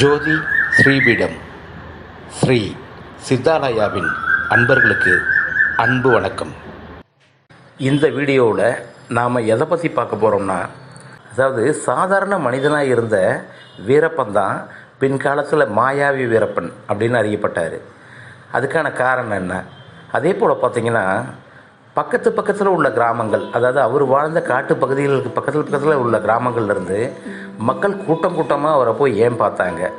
ஜோதி ஸ்ரீபீடம். ஸ்ரீ சித்தாலயாவின் அன்பர்களுக்கு அன்பு வணக்கம். இந்த வீடியோவில் நாம் எதை பற்றி பார்க்க போகிறோம்னா அதாவது சாதாரண மனிதனாக இருந்த வீரப்பன் தான் பின்காலத்தில் மாயாவி வீரப்பன் அப்படின்னு அறியப்பட்டார். அதுக்கான காரணம் என்ன? அதே போல் பார்த்தீங்கன்னா பக்கத்து பக்கத்தில் உள்ள கிராமங்கள் அதாவது அவர் வாழ்ந்த காட்டு பகுதிகளுக்கு பக்கத்தில் பக்கத்தில் உள்ள கிராமங்கள்லேருந்து மக்கள் கூட்டம் கூட்டமாக அவரை போய் ஏன் பார்த்தாங்க?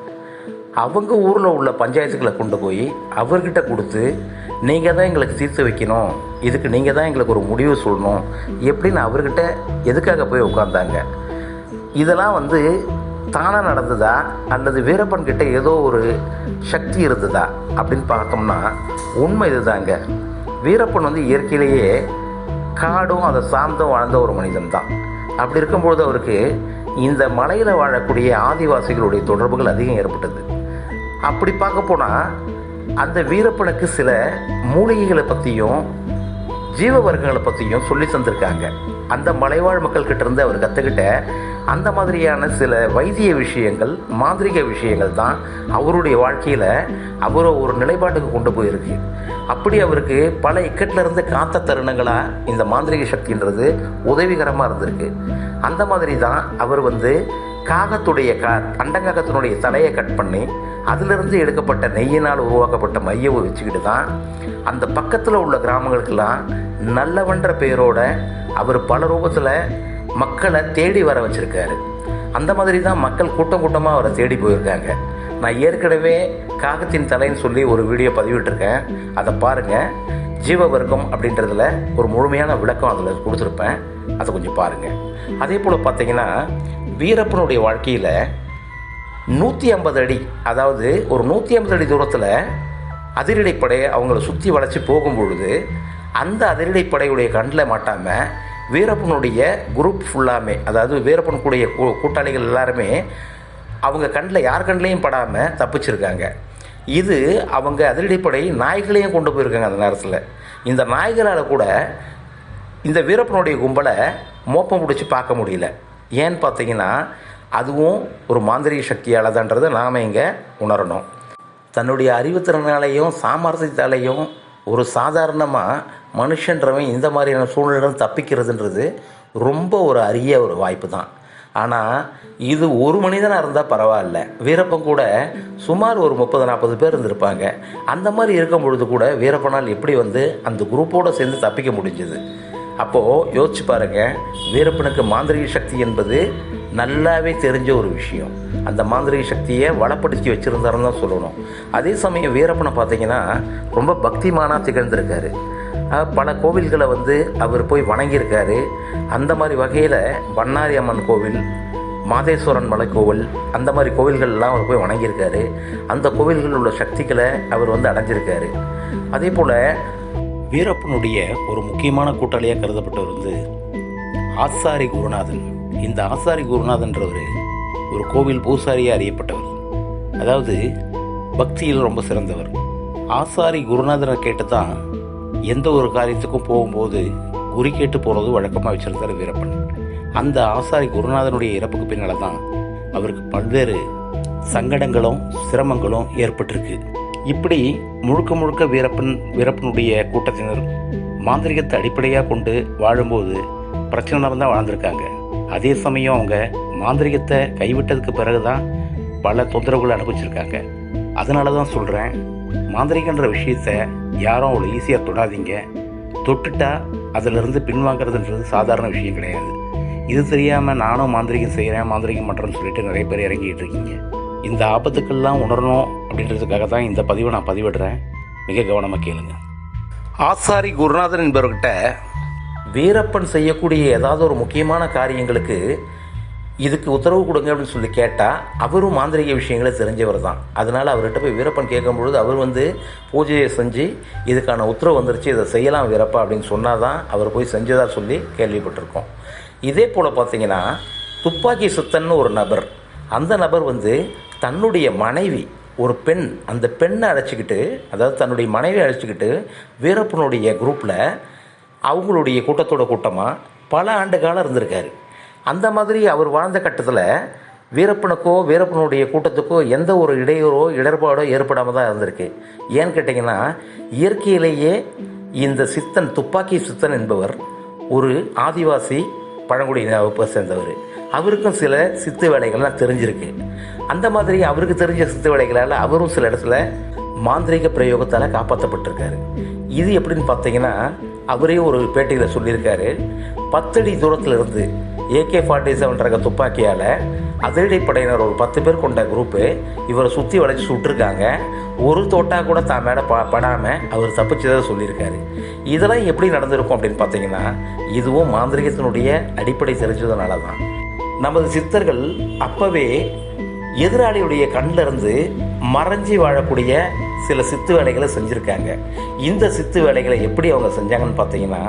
அவங்க ஊரில் உள்ள பஞ்சாயத்துக்களை கொண்டு போய் அவர்கிட்ட கொடுத்து நீங்கள் தான் எங்களுக்கு தீர்த்து வைக்கணும். இதுக்கு நீங்கள் தான் எங்களுக்கு ஒரு முடிவு சொல்லணும். எப்படின்னு அவர்கிட்ட எதுக்காக போய் உட்காந்தாங்க இதெல்லாம் வந்து தானாக நடந்ததா? அல்லது வீரப்பன் கிட்ட ஏதோ ஒரு சக்தி இருந்ததா? அப்படின்னு பார்த்தோம்னா உண்மை இதுதாங்க. வீரப்பன் வந்து இயற்கையிலேயே காடும் அதை சார்ந்தும் வாழ்ந்த ஒரு மனிதன் தான் அப்படி இருக்கும்பொழுது அவருக்கு இந்த மலையில் வாழக்கூடிய ஆதிவாசிகளுடைய தொடர்புகள் அதிகம் ஏற்பட்டது. அப்படி பார்க்க போனால் அந்த வீரப்பனுக்கு சில மூலிகைகளை பற்றியும் ஜீவ வர்க்கங்களை பற்றியும் சொல்லி தந்திருக்காங்க. அந்த மலைவாழ் மக்கள் கிட்ட இருந்து அவர் கற்றுக்கிட்ட அந்த மாதிரியான சில வைத்திய விஷயங்கள் மாந்திரிக விஷயங்கள் தான் அவருடைய வாழ்க்கையில் அவரை ஒரு நிலைப்பாட்டுக்கு கொண்டு போயிருக்கு. அப்படி அவருக்கு பல இக்கட்டிலிருந்து காத்த தருணங்களாக இந்த மாந்திரிக சக்தின்றது உதவிகரமாக இருந்திருக்கு. அந்த மாதிரி தான் அவர் வந்து காகத்துடைய கா அண்டங்காகத்தினுடைய தலையை கட் பண்ணி அதிலிருந்து எடுக்கப்பட்ட நெய்யினால் உருவாக்கப்பட்ட மையவை வச்சுக்கிட்டு தான் அந்த பக்கத்தில் உள்ள கிராமங்களுக்கெல்லாம் நல்லவன்ற பெயரோட அவர் பல ரூபத்தில் மக்களை தேடி வர வச்சுருக்காரு. அந்த மாதிரி தான் மக்கள் கூட்டம் கூட்டமாக அவரை தேடி போயிருக்காங்க. நான் ஏற்கனவே காகத்தின் தலைன்னு சொல்லி ஒரு வீடியோ பதிவிட்டிருக்கேன். அதை பாருங்கள் ஜீவவர்க்கம் அப்படின்றதுல ஒரு முழுமையான விளக்கம் அதில் கொடுத்துருப்பேன். அதை கொஞ்சம் பாருங்கள் அதே போல் பார்த்தீங்கன்னா வீரப்பனுடைய வாழ்க்கையில் நூற்றி ஐம்பது அடி அதாவது ஒரு நூற்றி ஐம்பது அடி தூரத்தில் அதிரடிப்படை அவங்கள சுற்றி வளைச்சி போகும்பொழுது அந்த அதிரடிப்படையுடைய கண்ணில் மாட்டாமல் வீரப்பனுடைய குரூப் ஃபுல்லாமே அதாவது வீரப்பன் கூடிய கூ- கூட்டாளிகள் எல்லாருமே அவங்க கண்ணில் யார் கண்ணிலையும் படாமல் தப்பிச்சிருக்காங்க. இது அவங்க அதிரடிப்படை நாய்களையும் கொண்டு போயிருக்காங்க அந்த நேரத்தில். இந்த நாய்களால் கூட இந்த வீரப்பனுடைய கும்பலை மோப்பம் பிடிச்சி பார்க்க முடியல. ஏன்னு பார்த்தீங்கன்னா அதுவும் ஒரு மாந்திரிக சக்தியால் தான்றதை நாம் இங்கே உணரணும். தன்னுடைய அறிவுத்திறனாலையும் சாமர்த்தியத்தாலையும் ஒரு சாதாரணமாக மனுஷன்றவன் இந்த மாதிரியான சூழ்நிலை தப்பிக்கிறதுன்றது ரொம்ப ஒரு அரிய ஒரு வாய்ப்பு தான் ஆனால் இது ஒரு மனிதனாக இருந்தால் பரவாயில்ல. வீரப்பன் கூட சுமார் ஒரு முப்பது நாற்பது பேர் இருந்திருப்பாங்க. அந்த மாதிரி இருக்கும் பொழுது கூட வீரப்பனால் எப்படி வந்து அந்த குரூப்போடு சேர்ந்து தப்பிக்க முடிஞ்சது? அப்போது யோசிச்சு பாருங்க வீரப்பனுக்கு மாந்திரிக சக்தி என்பது நல்லாவே தெரிஞ்ச ஒரு விஷயம். அந்த மாந்திரிக சக்தியை வளப்படுத்தி வச்சுருந்தாருன்னு தான் சொல்லணும். அதே சமயம் வீரப்பனை பார்த்தீங்கன்னா ரொம்ப பக்திமானாக திகழ்ந்திருக்காரு. பல கோவில்களை வந்து அவர் போய் வணங்கியிருக்காரு. அந்த மாதிரி வகையில் பண்ணாரி அம்மன் கோவில் மாதேஸ்வரன் மலை கோவில் அந்த மாதிரி கோவில்கள்லாம் அவர் போய் வணங்கியிருக்காரு. அந்த கோவில்களில் உள்ள சக்திகளை அவர் வந்து அடைஞ்சிருக்காரு. அதே போல் வீரப்பனுடைய ஒரு முக்கியமான கூட்டாளியாக கருதப்பட்டவர் வந்து ஆசாரி குருநாதன். இந்த ஆசாரி குருநாதன்றவர் ஒரு கோவில் பூசாரியாக அறியப்பட்டவர். அதாவது பக்தியில் ரொம்ப சிறந்தவர். ஆசாரி குருநாதனை கேட்டு தான் எந்த ஒரு காரியத்துக்கும் போகும்போது குறி கேட்டு போகிறது வழக்கமாக வச்சிருந்தார் வீரப்பன். அந்த ஆசாரி குருநாதனுடைய இறப்புக்கு பின்னால் தான் அவருக்கு பல்வேறு சங்கடங்களும் சிரமங்களும் ஏற்பட்டிருக்கு. இப்படி முழுக்க முழுக்க வீரப்பன் வீரப்பனுடைய கூட்டத்தினர் மாந்திரிகத்தை அடிப்படையாக கொண்டு வாழும்போது பிரச்சனை தான் வாழ்ந்திருக்காங்க. அதே சமயம் அவங்க மாந்திரிகத்தை கைவிட்டதுக்கு பிறகு தான் பல தொந்தரவுகளை அனுபவிச்சிருக்காங்க. அதனால தான் சொல்கிறேன் மாந்திரிகன்ற விஷயத்த யாரும் அவ்வளோ ஈஸியாக தொடாதீங்க. தொட்டுட்டா அதிலிருந்து பின்வாங்கிறதுன்றது சாதாரண விஷயம் கிடையாது. இது தெரியாமல் நானும் மாந்திரிகம் செய்கிறேன் மாந்திரிகம் பண்ணுறேன்னு சொல்லிட்டு நிறைய பேர் இறங்கிட்டு இருக்கீங்க. இந்த ஆபத்துக்கள்லாம் உணரணும் அப்படின்றதுக்காக தான் இந்த பதிவை நான் பதிவிடுறேன். மிக கவனமாக கேளுங்க. ஆசாரி குருநாதன் என்பவர்கிட்ட வீரப்பன் செய்யக்கூடிய ஏதாவது ஒரு முக்கியமான காரியங்களுக்கு இதுக்கு உத்தரவு கொடுங்க அப்படின்னு சொல்லி கேட்டால் அவரும் மாந்திரிக விஷயங்களை தெரிஞ்சவர் தான். அதனால் அவர்கிட்ட போய் வீரப்பன் கேட்கும்பொழுது அவர் வந்து பூஜையை செஞ்சு இதுக்கான உத்தரவு வந்துருச்சு இதை செய்யலாம் வீரப்பா அப்படின்னு சொன்னால் தான் அவர் போய் செஞ்சதாக சொல்லி கேள்விப்பட்டிருக்கோம். இதே போல் பார்த்தீங்கன்னா துப்பாக்கி சுத்தன்னு ஒரு நபர் அந்த நபர் வந்து தன்னுடைய மனைவி ஒரு பெண் அந்த பெண்ணை அழைச்சிக்கிட்டு அதாவது தன்னுடைய மனைவி அழைச்சிக்கிட்டு வீரப்பனுடைய குரூப்பில் அவங்களுடைய கூட்டத்தோட கூட்டமாக பல ஆண்டு காலம் இருந்திருக்காரு. அந்த மாதிரி அவர் வாழ்ந்த கட்டத்தில் வீரப்பனுக்கோ வீரப்பனுடைய கூட்டத்துக்கோ எந்த ஒரு இடையூறோ இடர்பாடோ ஏற்படாமல் தான் இருந்திருக்கு. ஏன்னு கேட்டிங்கன்னா இயற்கையிலேயே இந்த சித்தன் துப்பாக்கி சித்தன் என்பவர் ஒரு ஆதிவாசி பழங்குடியின வகுப்பை சேர்ந்தவர். அவருக்கும் சில சித்து வேலைகள்லாம் தெரிஞ்சிருக்கு. அந்த மாதிரி அவருக்கு தெரிஞ்ச சித்து வேலைகளால் அவரும் சில இடத்துல மாந்திரீக பிரயோகத்தால் காப்பாற்றப்பட்டிருக்காரு இது எப்படின்னு பார்த்தீங்கன்னா அவரே ஒரு பேட்டியில் சொல்லியிருக்காரு. பத்தடி தூரத்தில் இருந்து ஏகே ஃபார்ட்டி செவன் ரக துப்பாக்கியால் அதிரடிப்படையினர் ஒரு பத்து பேர் கொண்ட குரூப்பு இவரை சுற்றி வளைச்சி சுட்டிருக்காங்க. ஒரு தோட்டா கூட தான் மேலே ப படாமல் அவர் தப்பிச்சதை சொல்லியிருக்காரு. இதெல்லாம் எப்படி நடந்திருக்கும் அப்படின்னு பார்த்தீங்கன்னா இதுவும் மாந்திரிகத்தினுடைய அடிப்படை தெரிஞ்சதுனால தான் நமது சித்தர்கள் அப்பவே எதிராளியுடைய கண்ணிலிருந்து மறைஞ்சி வாழக்கூடிய சில சித்து வேலைகளை செஞ்சுருக்காங்க. இந்த சித்து வேலைகளை எப்படி அவங்க செஞ்சாங்கன்னு பார்த்தீங்கன்னா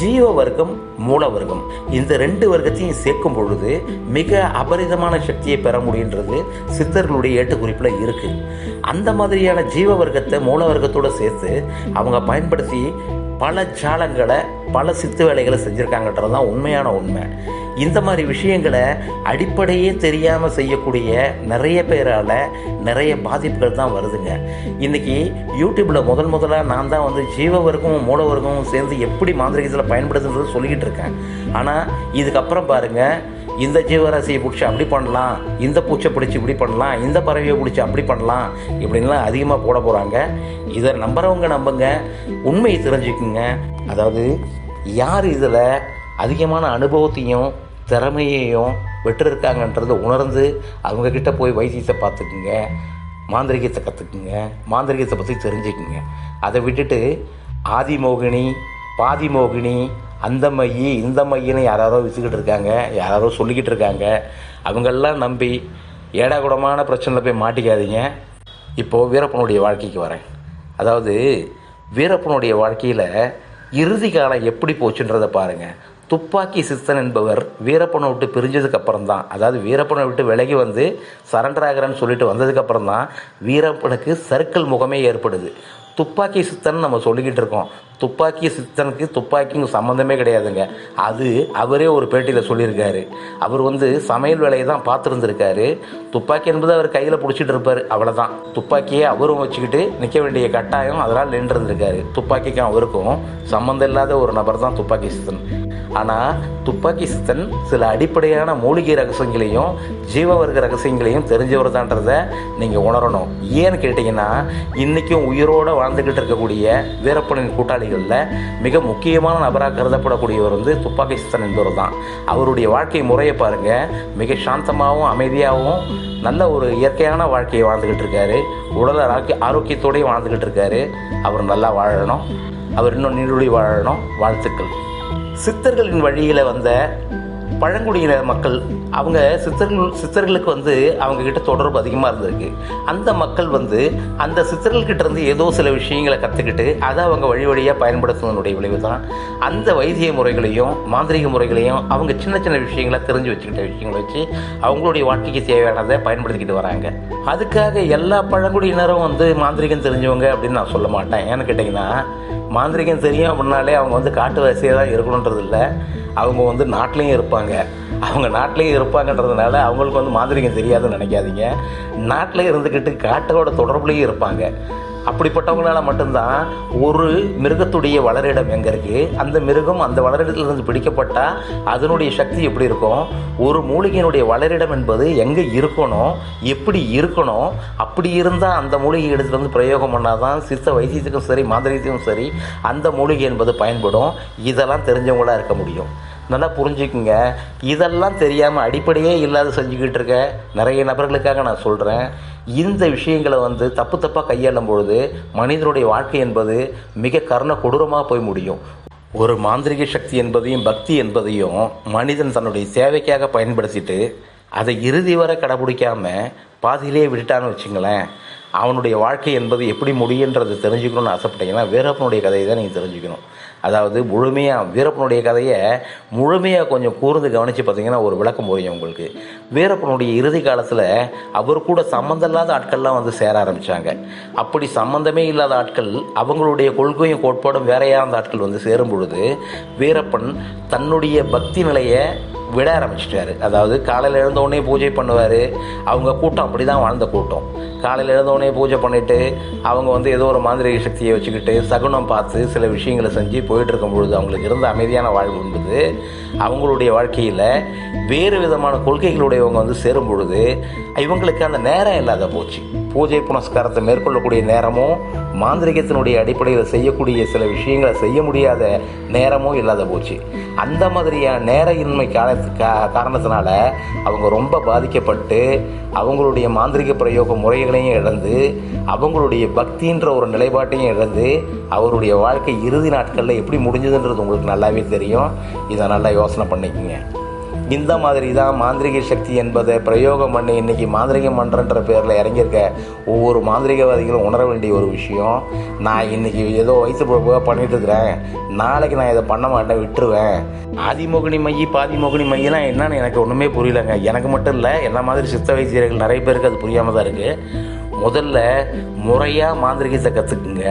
ஜீவ வர்க்கம் மூல வர்க்கம். இந்த ரெண்டு வர்க்கத்தையும் சேர்க்கும் பொழுது மிக அபரிதமான சக்தியை பெற முடியுன்றது சித்தர்களுடைய ஏட்டுக்குறிப்பில் இருக்குது அந்த மாதிரியான ஜீவ வர்க்கத்தை மூல வர்க்கத்தோடு சேர்த்து அவங்க பயன்படுத்தி பல ஜாலங்களை பல சித்து வேலைகளை செஞ்சுருக்காங்கன்றது தான் உண்மையான உண்மை. இந்த மாதிரி விஷயங்களை அடிப்படையே தெரியாமல் செய்யக்கூடிய நிறைய பேரால் நிறைய பாதிப்புகள் தான் வருதுங்க. இன்றைக்கி யூடியூப்பில் முதல் முதலாக நான் தான் வந்து ஜீவவர்க்கமும் மூலவர்க்கமும் சேர்ந்து எப்படி மாந்திரிகத்தில் பயன்படுத்துன்றது சொல்லிக்கிட்டு இருக்கேன். ஆனால் இதுக்கப்புறம் பாருங்கள் இந்த ஜீவராசியை பிடிச்சி அப்படி பண்ணலாம் இந்த பூச்சை பிடிச்சி இப்படி பண்ணலாம் இந்த பறவையை பிடிச்சி அப்படி பண்ணலாம் இப்படின்லாம் அதிகமாக போட போகிறாங்க இதை நம்புறவங்க நம்புங்க உண்மையை தெரிஞ்சுக்குங்க. அதாவது யார் இதில் அதிகமான அனுபவத்தையும் திறமையையும் பெற்றிருக்காங்கன்றதை உணர்ந்து அவங்கக்கிட்ட போய் வைத்தியத்தை பார்த்துக்குங்க மாந்திரிகத்தை கற்றுக்குங்க மாந்திரிகத்தை பற்றி தெரிஞ்சுக்குங்க. அதை விட்டுட்டு ஆதிமோகினி பாதிமோகினி அந்த மையி இந்த மையின்னு யாராரோ விற்றுக்கிட்டு இருக்காங்க யாராரோ சொல்லிக்கிட்டு இருக்காங்க. அவங்களெல்லாம் நம்பி ஏடாகுடமான பிரச்சனையில் போய் மாட்டிக்காதீங்க. இப்போது வீரப்பனுடைய வாழ்க்கைக்கு வரேன். அதாவது வீரப்பனுடைய வாழ்க்கையில் இறுதி காலம் எப்படி போச்சுன்றதை பாருங்கள் துப்பாக்கி சித்தன் என்பவர் வீரப்பனை விட்டு பிரிஞ்சதுக்கு அப்புறம் தான் அதாவது வீரப்பனை விட்டு விலகி வந்து சரண்டர் ஆகிறேன்னு சொல்லிட்டு வந்ததுக்கப்புறம் தான் வீரப்பனுக்கு சர்க்கிள் முகமே ஏற்படுது. துப்பாக்கி சித்தன் நம்ம சொல்லிக்கிட்டு இருக்கோம். துப்பாக்கி சித்தனுக்கு துப்பாக்கிக்கும் சம்மந்தமே கிடையாதுங்க. அது அவரே ஒரு பேட்டியில் சொல்லியிருக்காரு. அவர் வந்து சமையல் வேலையை தான் பார்த்துருந்துருக்காரு. துப்பாக்கி என்பது அவர் கையில் பிடிச்சிட்டு இருப்பார். அவ்வளோதான் துப்பாக்கியை அவரும் வச்சுக்கிட்டு நிற்க வேண்டிய கட்டாயம் அதனால் நின்றுருந்துருக்காரு. துப்பாக்கிக்கும் அவருக்கும் சம்மந்தம் இல்லாத ஒரு நபர் தான் துப்பாக்கி சித்தன். ஆனால் துப்பாக்கி சித்தன் சில அடிப்படையான மூலிகை ரகசியங்களையும் ஜீவவர்க்க ரகசியங்களையும் தெரிஞ்சவர் தான்றதை நீங்கள் உணரணும். ஏன்னு கேட்டிங்கன்னா இன்றைக்கும் உயிரோடு வாழ்ந்துக்கிட்டு இருக்கக்கூடிய வீரப்பனின் கூட்டாளிகள் கூட்டாளிகளில் மிக முக்கியமான நபராக கருதப்படக்கூடியவர் வந்து துப்பாக்கி சித்தன் என்பவர் தான். அவருடைய வாழ்க்கை முறையை பாருங்கள் மிக சாந்தமாகவும் அமைதியாகவும் நல்ல ஒரு இயற்கையான வாழ்க்கையை வாழ்ந்துக்கிட்டு இருக்காரு. உடல் ஆரோக்கிய ஆரோக்கியத்தோடையும் வாழ்ந்துக்கிட்டு இருக்காரு. அவர் நல்லா வாழணும். அவர் இன்னும் நீருடி வாழணும். வாழ்த்துக்கள். சித்தர்களின் வழியில் வந்த பழங்குடியின மக்கள் அவங்க சித்தர்கள் சித்தர்களுக்கு வந்து அவங்க கிட்ட தொடர்பு அதிகமாக இருந்திருக்கு. அந்த மக்கள் வந்து அந்த சித்தர்கள்கிட்ட இருந்து ஏதோ சில விஷயங்களை கற்றுக்கிட்டு அதை அவங்க வழி வழியாக பயன்படுத்துவதனுடைய விளைவு தான் அந்த வைத்திய முறைகளையும் மாந்திரிக முறைகளையும் அவங்க சின்ன சின்ன விஷயங்களை தெரிஞ்சு வச்சுக்கிட்ட விஷயங்களை வச்சு அவங்களுடைய வாழ்க்கைக்கு தேவையானதை பயன்படுத்திக்கிட்டு வராங்க. அதுக்காக எல்லா பழங்குடியினரும் வந்து மாந்திரிகம் தெரிஞ்சவங்க அப்படின்னு நான் சொல்ல மாட்டேன். ஏன்னு கேட்டிங்கன்னா மாந்திரிகம் தெரியும் அப்படின்னாலே அவங்க வந்து காட்டு தான் இருக்கணுன்றது இல்லை. அவங்க வந்து நாட்டிலையும் இருப்பாங்க. அவங்க நாட்டிலையும் இருப்பாங்கன்றதுனால அவங்களுக்கு வந்து மாந்திரிகம் தெரியாதுன்னு நினைக்காதீங்க. நாட்டிலே இருந்துக்கிட்டு காட்டோட தொடர்புலையும் இருப்பாங்க. அப்படிப்பட்டவங்களால மட்டும்தான் ஒரு மிருகத்துடைய வளரிடம் எங்கே இருக்குது அந்த மிருகம் அந்த வளரிடத்திலிருந்து பிடிக்கப்பட்டால் அதனுடைய சக்தி எப்படி இருக்கும்? ஒரு மூலிகையினுடைய வளரிடம் என்பது எங்கே இருக்கணும்? எப்படி இருக்கணும்? அப்படி இருந்தால் அந்த மூலிகை எடுத்துகிட்டு வந்து பிரயோகம் பண்ணாதான் சித்த வைத்தியத்துக்கும் சரி மாந்திரிகத்துக்கும் சரி அந்த மூலிகை என்பது பயன்படும். இதெல்லாம் தெரிஞ்சவங்களாக இருக்க முடியும். நல்லா புரிஞ்சுக்குங்க. இதெல்லாம் தெரியாமல் அடிப்படையே இல்லாத செஞ்சுக்கிட்டு இருக்க நிறைய நபர்களுக்காக நான் சொல்கிறேன் இந்த விஷயங்களை வந்து தப்பு தப்பாக கையாளும் பொழுது மனிதனுடைய வாழ்க்கை என்பது மிக கருண கொடூரமாக போய் முடியும். ஒரு மாந்திரிக சக்தி என்பதையும் பக்தி என்பதையும் மனிதன் தன்னுடைய சேவைக்காக பயன்படுத்திட்டு அதை இறுதி வரை கடைபிடிக்காமல் பாதியிலே விட்டுட்டான்னு வச்சுங்களேன். அவனுடைய வாழ்க்கை என்பது எப்படி முடியுன்றது தெரிஞ்சுக்கணும்னு ஆசைப்பட்டீங்கன்னா வீரப்பனுடைய கதையை தான் நீங்கள் தெரிஞ்சுக்கணும். அதாவது முழுமையாக வீரப்பனுடைய கதையை முழுமையாக கொஞ்சம் கூர்ந்து கவனித்து பார்த்தீங்கன்னா ஒரு விளக்கம் புரியும் உங்களுக்கு. வீரப்பனுடைய இறுதி காலத்தில் அவர் கூட சம்மந்தம் இல்லாத ஆட்கள்லாம் வந்து சேர ஆரம்பித்தாங்க அப்படி சம்மந்தமே இல்லாத ஆட்கள் அவங்களுடைய கொள்கையும் கோட்பாடும் வேறையாக அந்த ஆட்கள் வந்து சேரும் பொழுது வீரப்பன் தன்னுடைய பக்தி நிலையை விட ஆரம்பிச்சிட்டாரு. அதாவது காலையில் எழுந்தோடனே பூஜை பண்ணுவார். அவங்க கூட்டம் அப்படி தான் வாழ்ந்த கூட்டம். காலையில் எழுந்தோடனே பூஜை பண்ணிவிட்டு அவங்க வந்து ஏதோ ஒரு மாந்திரிக சக்தியை வச்சுக்கிட்டு சகுனம் பார்த்து சில விஷயங்களை செஞ்சு போயிட்டு இருக்கும் பொழுது அவங்களுக்கு இருந்த அமைதியான வாழ்வு என்பது அவங்களுடைய வாழ்க்கையில் வேறு விதமான கொள்கைகளுடையவங்க வந்து சேரும் பொழுது இவங்களுக்கு அந்த நேரம் இல்லாத போச்சு. பூஜை புனஸ்காரத்தை மேற்கொள்ளக்கூடிய நேரமும் மாந்திரிகத்தினுடைய அடிப்படையில் செய்யக்கூடிய சில விஷயங்களை செய்ய முடியாத நேரமும் இல்லாத போச்சு. அந்த மாதிரியான நேர இன்மை காலத்தில் கா காரணத்தினால அவங்க ரொம்ப பாதிக்கப்பட்டு அவங்களுடைய மாந்திரிக பிரயோக முறைகளையும் இழந்து அவங்களுடைய பக்தின்ற ஒரு நிலைப்பாட்டையும் இழந்து அவருடைய வாழ்க்கை இறுதி நாட்களில் எப்படி முடிஞ்சதுன்றது உங்களுக்கு நல்லாவே தெரியும். இதை நல்லா யோசனை பண்ணிக்கோங்க. இந்த மாதிரி தான் மாந்திரிக சக்தி என்பதை பிரயோகம் பண்ணி இன்றைக்கி மாந்திரிகம் பண்ணுறன்ற பேரில் இறங்கியிருக்க ஒவ்வொரு மாந்திரிகவாதிகளும் உணர வேண்டிய ஒரு விஷயம். நான் இன்றைக்கி ஏதோ வயசு போக பண்ணிகிட்டு இருக்கிறேன். நாளைக்கு நான் இதை பண்ண மாட்டேன் விட்டுருவேன். ஆதிமோகினி மையி பாதிமோகினி மையெல்லாம் என்னென்னு எனக்கு ஒன்றுமே புரியலங்க. எனக்கு மட்டும் இல்லை என்ன மாதிரி சித்த வைத்தியர்கள் நிறைய பேருக்கு அது புரியாமல் தான் இருக்குது முதல்ல முறையாக மாந்திரிகத்தை கற்றுக்குங்க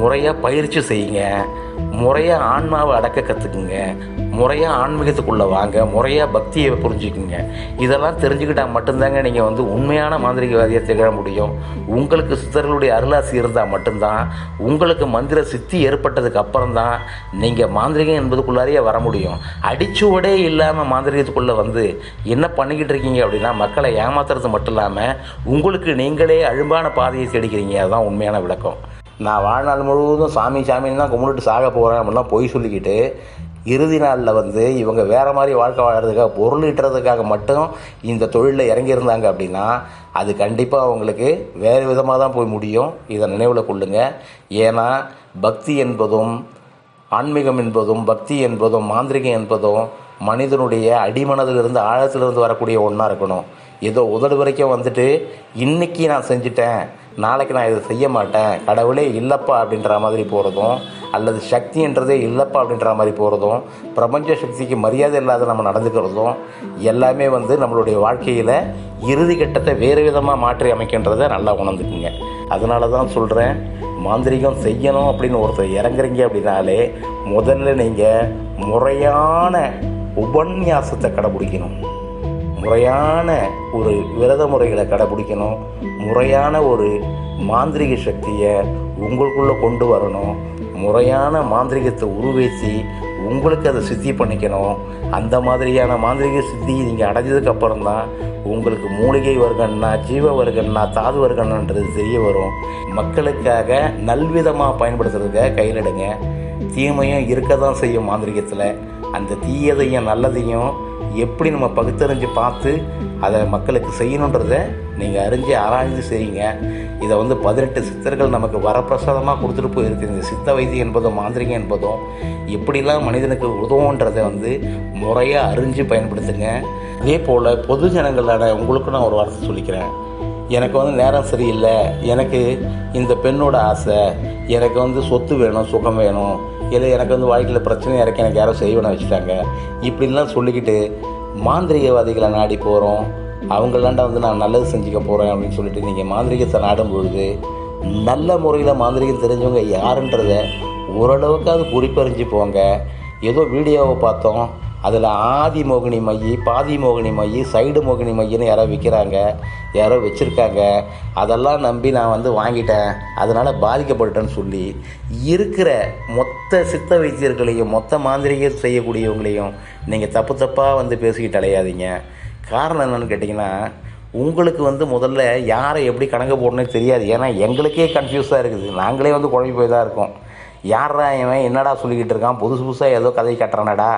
முறையாக பயிற்சி செய்யுங்க. முறையாக ஆன்மாவை அடக்க கற்றுக்குங்க முறையாக ஆன்மீகத்துக்குள்ளே வாங்க. முறையாக பக்தியை புரிஞ்சுக்குங்க. இதெல்லாம் தெரிஞ்சுக்கிட்டால் மட்டும்தாங்க நீங்கள் வந்து உண்மையான மாந்திரிகவாதியை திகழ முடியும். உங்களுக்கு சித்தர்களுடைய அருளாசி இருந்தால் மட்டும்தான். உங்களுக்கு மந்திர சித்தி ஏற்பட்டதுக்கு அப்புறம் தான் நீங்கள் மாந்திரிகம் என்பதுக்குள்ளாரையே வர முடியும். அடிச்சுவடே இல்லாமல் மாந்திரிகத்துக்குள்ளே வந்து என்ன பண்ணிக்கிட்டு இருக்கீங்க அப்படின்னா மக்களை ஏமாத்துறது மட்டும் இல்லாமல் உங்களுக்கு நீங்களே அழும்பான பாதையை தேடிக்கிறீங்க. அதுதான் உண்மையான விளக்கம். நான் வாழ்நாள் முழுவதும் சாமி சாமின்னு தான் கும்பிட்டுட்டு சாக போகிறேன் அப்படிலாம் பொய் சொல்லிக்கிட்டு இறுதி நாளில் வந்து இவங்க வேறு மாதிரி வாழ்க்கை வாழறதுக்காக பொருள் ஈட்டுறதுக்காக மட்டும் இந்த தொழிலில் இறங்கியிருந்தாங்க அப்படின்னா அது கண்டிப்பாக அவங்களுக்கு வேறு விதமாக தான் போய் முடியும். இதை நினைவில் கொள்ளுங்க. ஏன்னா பக்தி என்பதும் ஆன்மீகம் என்பதும் பக்தி என்பதும் மாந்திரிகம் என்பதும் மனிதனுடைய அடிமனதிலிருந்து ஆழத்திலிருந்து வரக்கூடிய ஒன்றா இருக்கணும். ஏதோ உதடு வரைக்கும் வந்துட்டு இன்னைக்கு நான் செஞ்சுட்டேன். நாளைக்கு நான் இதை செய்ய மாட்டேன். கடவுளே இல்லைப்பா அப்படின்ற மாதிரி போகிறதும் அல்லது சக்தின்றதே இல்லைப்பா அப்படின்ற மாதிரி போகிறதும் பிரபஞ்ச சக்திக்கு மரியாதை இல்லாத நம்ம நடந்துக்கிறதும் எல்லாமே வந்து நம்மளுடைய வாழ்க்கையில் இறுதி கட்டத்தை வேறு விதமாக மாற்றி அமைக்கின்றதை நல்லா உணர்ந்துக்குங்க. அதனால தான் சொல்கிறேன் மாந்திரிகம் செய்யணும் அப்படின்னு ஒருத்தர் இறங்குறீங்க அப்படின்னாலே முதல்ல நீங்கள் முறையான உபன்யாசத்தை கடைபிடிக்கணும். முறையான ஒரு விரத முறைகளை கடைபிடிக்கணும். முறையான ஒரு மாந்திரிக சக்தியை உங்களுக்குள்ளே கொண்டு வரணும். முறையான மாந்திரிகத்தை உருவேற்றி உங்களுக்கு அதை சித்தி பண்ணிக்கணும். அந்த மாதிரியான மாந்திரிக சித்தி நீங்கள் அடைஞ்சதுக்கப்புறம் தான் உங்களுக்கு மூலிகை வர்க்கம்னா ஜீவ வர்க்கம்னா தாது வர்க்கம்ன்றது தெரிய வரும். மக்களுக்காக நல்விதமாக பயன்படுத்துறதுக்காக கையிலிடுங்க தீமையும் இருக்க தான் செய்யும் மாந்திரிகத்தில். அந்த தீயதையும் நல்லதையும் எப்படி நம்ம பகுத்தறிஞ்சு பார்த்து அதை மக்களுக்கு செய்யணுன்றத நீங்கள் அறிஞ்சு ஆராய்ந்து செய்யுங்க. இதை வந்து பதினெட்டு சித்தர்கள் நமக்கு வரப்பிரசாதமாக கொடுத்துட்டு போயிருக்கு. இந்த சித்த வைத்தியம் என்பதும் மாந்திரிகம் என்பதும். எப்படிலாம் மனிதனுக்கு உதவுன்றதை வந்து முறையாக அறிஞ்சு பயன்படுத்துங்க. அதே போல் பொது ஜனங்களோட உங்களுக்கு நான் ஒரு வார்த்தை சொல்லிக்கிறேன். எனக்கு வந்து நேரம் சரியில்லை. எனக்கு இந்த பெண்ணோட ஆசை. எனக்கு வந்து சொத்து வேணும் சுகம் வேணும். இல்லை எனக்கு வந்து வாழ்க்கையில் பிரச்சனையாக இருக்கு எனக்கு யாரோ செய்வேன வச்சுட்டாங்க. இப்படிலாம் சொல்லிக்கிட்டு மாந்திரிகவாதிகளை நாடி போகிறோம் அவங்களாண்டா வந்து நான் நல்லது செஞ்சுக்க போகிறேன் அப்படின்னு சொல்லிட்டு நீங்கள் மாந்திரிகத்தை நாடும் பொழுது நல்ல முறையில் மாந்திரிகம் தெரிஞ்சவங்க யாருன்றத ஓரளவுக்காவது குறிப்பறிஞ்சு போங்க. ஏதோ வீடியோவை பார்த்தோம். அதில் ஆதி மோகினி மைய பாதி மோகினி மைய சைடு மோகினி மையன்னு யாரோ விற்கிறாங்க யாரோ வச்சுருக்காங்க. அதெல்லாம் நம்பி நான் வந்து வாங்கிட்டேன். அதனால் பாதிக்கப்பட்டுட்டேன்னு சொல்லி இருக்கிற மொத்த சித்த வைத்தியர்களையும் மொத்த மாந்திரிகம் செய்யக்கூடியவங்களையும் நீங்கள் தப்பு தப்பாக வந்து பேசிக்கிட்டு அலையாதீங்க. காரணம் என்னென்னு கேட்டிங்கன்னா உங்களுக்கு வந்து முதல்ல யாரை எப்படி கணக்கு போடணும்னு தெரியாது. ஏன்னா எங்களுக்கே கன்ஃபியூஸாக இருக்குது. நாங்களே வந்து குழம்பி போய் தான் இருக்கோம். யாரா இவன் என்னடா சொல்லிக்கிட்டு இருக்கான்? புதுசு புதுசாக ஏதோ கதை கட்டுறானடா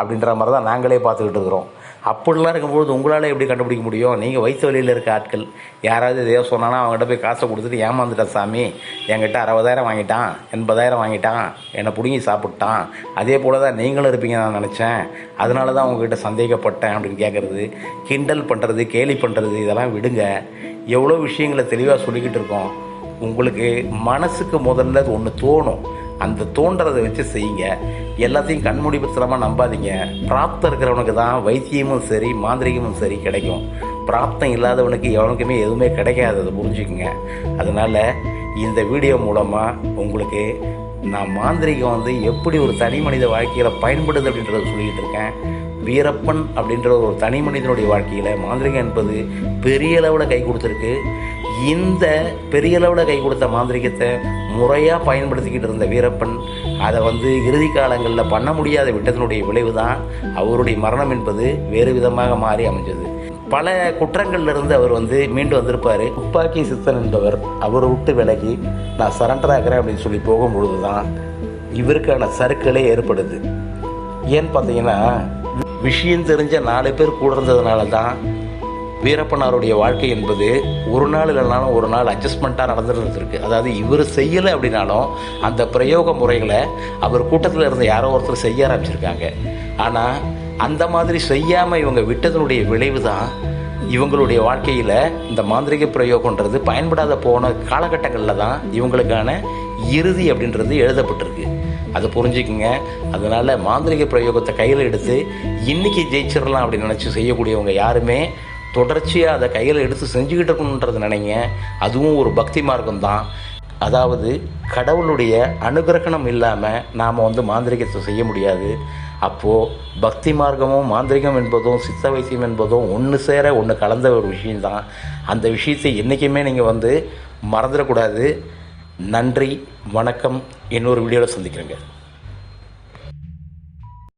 அப்படின்ற மாதிரி தான் நாங்களே பார்த்துக்கிட்டு இருக்கிறோம். அப்படிலாம் இருக்கும்பொழுது உங்களால் எப்படி கண்டுபிடிக்க முடியும்? நீங்கள் வயிற்று வழியில் இருக்க ஆட்கள் யாராவது எதையோ சொன்னானா அவங்ககிட்ட போய் காசை கொடுத்துட்டு ஏமாந்துட்டேன் சாமி என்கிட்ட அறுபதாயிரம் வாங்கிட்டான் எண்பதாயிரம் வாங்கிட்டான் என்னை பிடுங்கி சாப்பிட்டான். அதே போல் தான் நீங்களும் இருப்பீங்க நான் நினச்சேன். அதனால தான் உங்ககிட்ட சந்தேகப்பட்டேன் அப்படின்னு கேட்குறது கிண்டல் பண்ணுறது கேலி பண்ணுறது இதெல்லாம் விடுங்க. எவ்வளோ விஷயங்களை தெளிவாக சொல்லிக்கிட்டு இருக்கோம். உங்களுக்கு மனசுக்கு முதல்ல ஒன்று தோணும். அந்த தோன்றதை வச்சு செய்யுங்க. எல்லாத்தையும் கண்மூடி பத்திரமா நம்பாதீங்க. பிராப்தம் இருக்கிறவனுக்கு தான் வைத்தியமும் சரி மாந்திரிகமும் சரி கிடைக்கும். பிராப்தம் இல்லாதவனுக்கு எவனுக்குமே எதுவுமே கிடைக்காது அதை புரிஞ்சுக்குங்க. அதனால் இந்த வீடியோ மூலமாக உங்களுக்கு நான் மாந்திரிகம் வந்து எப்படி ஒரு தனி மனித வாழ்க்கையில் பயன்படுது அப்படின்றத சொல்லிக்கிட்டு இருக்கேன். வீரப்பன் அப்படின்ற ஒரு தனி மனிதனுடைய வாழ்க்கையில் மாந்திரிகம் என்பது பெரிய அளவில் கை கொடுத்துருக்கு. இந்த பெரிய அளவில் கை கொடுத்த மாந்திரிகத்தை முறையாக பயன்படுத்திக்கிட்டு இருந்த வீரப்பன் அதை வந்து இறுதி காலங்களில் பண்ண முடியாத விட்டத்தினுடைய விளைவு தான் அவருடைய மரணம் என்பது வேறு விதமாக மாறி அமைஞ்சது. பல குற்றங்கள்லேருந்து அவர் வந்து மீண்டு வந்திருப்பார். துப்பாக்கி சித்தன் என்பவர் அவரை விட்டு விலகி நான் சரண்டர் ஆகிறேன் அப்படின்னு சொல்லி போகும்பொழுது தான் இவருக்கான சறுக்களே ஏற்படுது. ஏன்னு பார்த்தீங்கன்னா விஷயம் தெரிஞ்ச நாலு பேர் கூட இருந்ததுனால தான் வீரப்பனாருடைய வாழ்க்கை என்பது ஒரு நாள் இல்லைனாலும் ஒரு நாள் அட்ஜஸ்ட்மெண்ட்டாக நடந்துருந்துருக்கு அதாவது இவர் செய்யலை அப்படின்னாலும் அந்த பிரயோக முறைகளை அவர் கூட்டத்தில் இருந்த யாரோ ஒருத்தர் செய்ய ஆரம்பிச்சிருக்காங்க. ஆனால் அந்த மாதிரி செய்யாமல் இவங்க விட்டதனுடைய விளைவு தான் இவங்களுடைய வாழ்க்கையில் இந்த மாந்திரிக பிரயோகன்றது பயன்படாத போன காலகட்டங்களில் தான் இவங்களுக்கான இறுதி அப்படின்றது எழுதப்பட்டிருக்கு. அதை புரிஞ்சுக்குங்க. அதனால் மாந்திரிக பிரயோகத்தை கையில் எடுத்து இன்னைக்கு ஜெயிச்சிடலாம் அப்படின்னு நினச்சி செய்யக்கூடியவங்க யாருமே தொடர்ச்சியாக அதை கையில் எடுத்து செஞ்சுக்கிட்டு இருக்கணுன்றது நினைங்க. அதுவும் ஒரு பக்தி மார்க்கம் தான் அதாவது கடவுளுடைய அனுகிரகணம் இல்லாமல் நாம் வந்து மாந்திரிகத்தை செய்ய முடியாது. அப்போது பக்தி மார்க்கமும் மாந்திரிகம் என்பதும் சித்த வைத்தியம் என்பதும் ஒன்று சேர ஒன்று கலந்த ஒரு விஷயந்தான் அந்த விஷயத்தை என்றைக்குமே நீங்கள் வந்து மறந்துடக்கூடாது. நன்றி வணக்கம். இன்னொரு வீடியோவில் சந்திக்கிறேங்க.